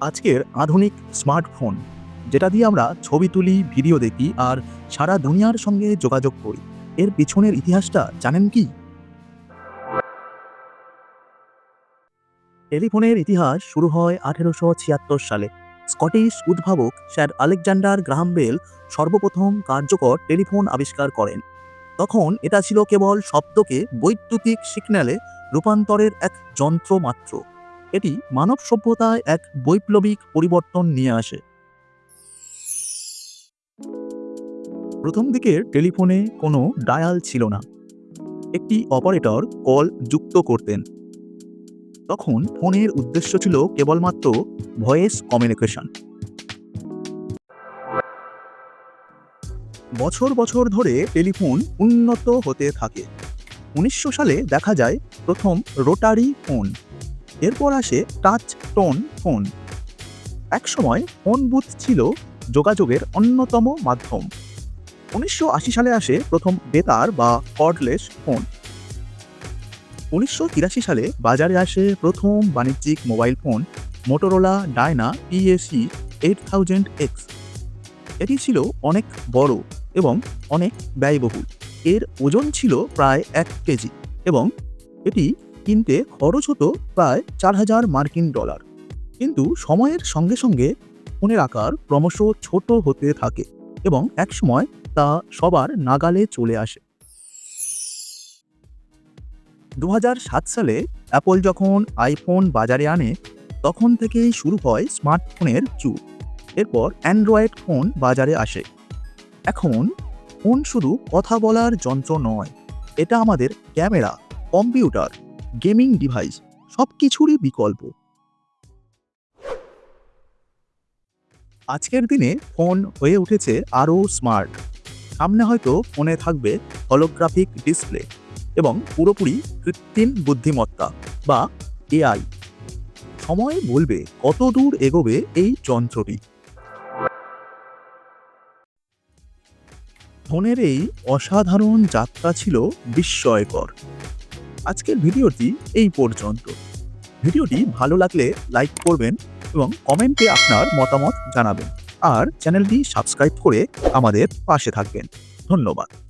আজকের আধুনিক স্মার্টফোন, যেটা দিয়ে আমরা ছবি তুলি, ভিডিও দেখি আর সারা দুনিয়ার সঙ্গে যোগাযোগ করি। এর পিছনের ইতিহাসটা জানেন কি? টেলিফোনের ইতিহাস শুরু হয় আঠেরোশো ছিয়াত্তর সালে। স্কটিশ উদ্ভাবক স্যার আলেকজান্ডার গ্রাহাম বেল সর্বপ্রথম কার্যকর টেলিফোন আবিষ্কার করেন। তখন এটা ছিল কেবল শব্দকে বৈদ্যুতিক সিগন্যালে রূপান্তরের এক যন্ত্র মাত্র এটি মানব সভ্যতায় এক বৈপ্লবিক পরিবর্তন নিয়ে আসে। প্রথম দিকের টেলিফোনে কোনো ডায়াল ছিল না। একটি অপারেটর কল যুক্ত করতেন। তখন ফোনের উদ্দেশ্য ছিল কেবলমাত্র ভয়েস কমিউনিকেশন। বছর বছর ধরে টেলিফোন উন্নত হতে থাকে। উনিশশো সালে দেখা যায় প্রথম রোটারি ফোন। এরপর আসে টাচ টোন ফোন একসময় ফোন বুথ ছিল যোগাযোগের অন্যতম মাধ্যম। উনিশশো আশি সালে আসে প্রথম বেতার বা কর্ডলেস ফোন উনিশশো তিরাশি সালে বাজারে আসে প্রথম বাণিজ্যিক mobile phone Motorola Dyna PAC eight thousand X এটি ছিল অনেক বড় এবং অনেক ব্যয়বহুল। এর ওজন ছিল প্রায় এক কেজি এবং এটি কিনতে খরচ হতো প্রায় চার হাজার মার্কিন ডলার। কিন্তু সময়ের সঙ্গে সঙ্গে ফোনের আকার ক্রমশ ছোট হতে থাকে এবং একসময় তা সবার নাগালে চলে আসে। দু সালে অ্যাপল যখন আইফোন বাজারে আনে, তখন থেকেই শুরু হয় স্মার্টফোনের যুগ। এরপর অ্যান্ড্রয়েড ফোন বাজারে আসে। এখন ফোন শুধু কথা বলার যন্ত্র নয়, এটা আমাদের ক্যামেরা, কম্পিউটার গেমিং ডিভাইস সব কিছুরই বিকল্প। আজকের দিনে ফোন হয়ে উঠেছে আরও স্মার্ট। সামনে হয়তো ফোনে থাকবে হলোগ্রাফিক ডিসপ্লে এবং পুরোপুরি কৃত্রিম বুদ্ধিমত্তা বা এআই সময় বলবে কত দূর এগোবে এই যন্ত্রটি। ফোনের এই অসাধারণ যাত্রা ছিল বিস্ময়কর। আজকের ভিডিওটি এই পর্যন্ত। ভিডিওটি ভালো লাগলে লাইক করবেন এবং কমেন্টে আপনার মতামত জানাবেন। আর চ্যানেলটি সাবস্ক্রাইব করে আমাদের পাশে থাকবেন। ধন্যবাদ।